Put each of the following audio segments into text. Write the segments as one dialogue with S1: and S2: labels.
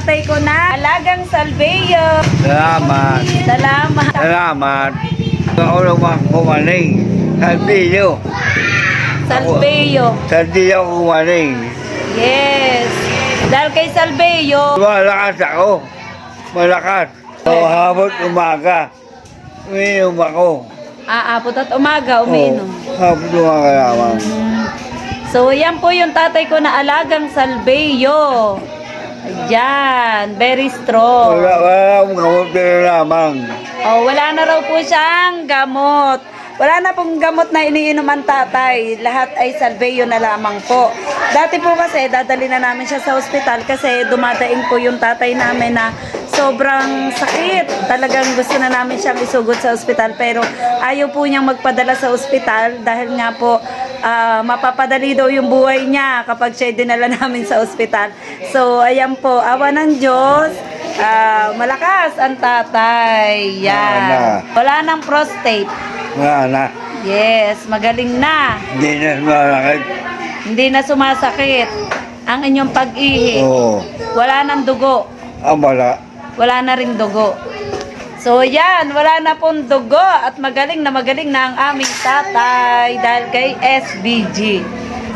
S1: tatay ko na alagang salveyo.
S2: Salamat.
S1: Salamat.
S2: Salamat. Ako naman kumaling.
S1: Salveyo.
S2: Sa video kumaling.
S1: Yes. Dahil kay Salveyo,
S2: Malakas ako. Malakas. So, habot umaga. Umiinom ako.
S1: aapot at umaga, umiinom.
S2: Oo, habot umaga lamang.
S1: So, yan po yung tatay ko na alagang salveyo. Ayan, very strong.
S2: Wala, wala akong gamot pero lamang.
S1: Oh, wala na raw po siyang gamot. Wala na pong gamot na iniinom ang tatay. Lahat ay salveyo na lamang po. Dati po kasi, dadali na namin siya sa ospital kasi dumadaing po yung tatay namin na sobrang sakit. Talagang gusto na namin siyang isugod sa ospital pero ayaw po niyang magpadala sa ospital dahil nga po ah, mapapadali daw yung buhay niya kapag siya dinala namin sa ospital. So, ayan po, awa ng Diyos. Ah, malakas ang tatay. Yan. Wala nang prostate.
S2: Wala na.
S1: Yes, magaling na.
S2: Hindi na malakit.
S1: Hindi na sumasakit ang inyong pag-ihi.
S2: Oo.
S1: Wala nang dugo.
S2: Ang wala.
S1: Wala na ring dugo. So yan, wala na pong dugo at magaling na magaling na ang aming tatay dahil kay SBG.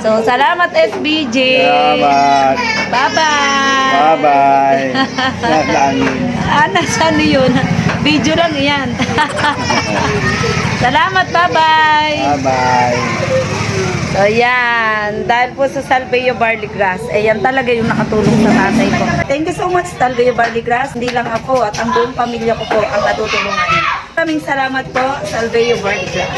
S1: So salamat SBG.
S2: Salamat.
S1: Bye-bye.
S2: Bye-bye. Nasaan yun?
S1: Ah, nasaan yun? Video lang yan. Salamat, bye-bye.
S2: Bye-bye.
S1: So, yan. Dahil po sa Salveo Barley Grass, eh, yan talaga yung nakatulong sa tatay ko. Thank you so much, Salveo Barley Grass. Hindi lang ako at ang buong pamilya ko po ang natutulungan. Maraming salamat po, Salveo Barley Grass.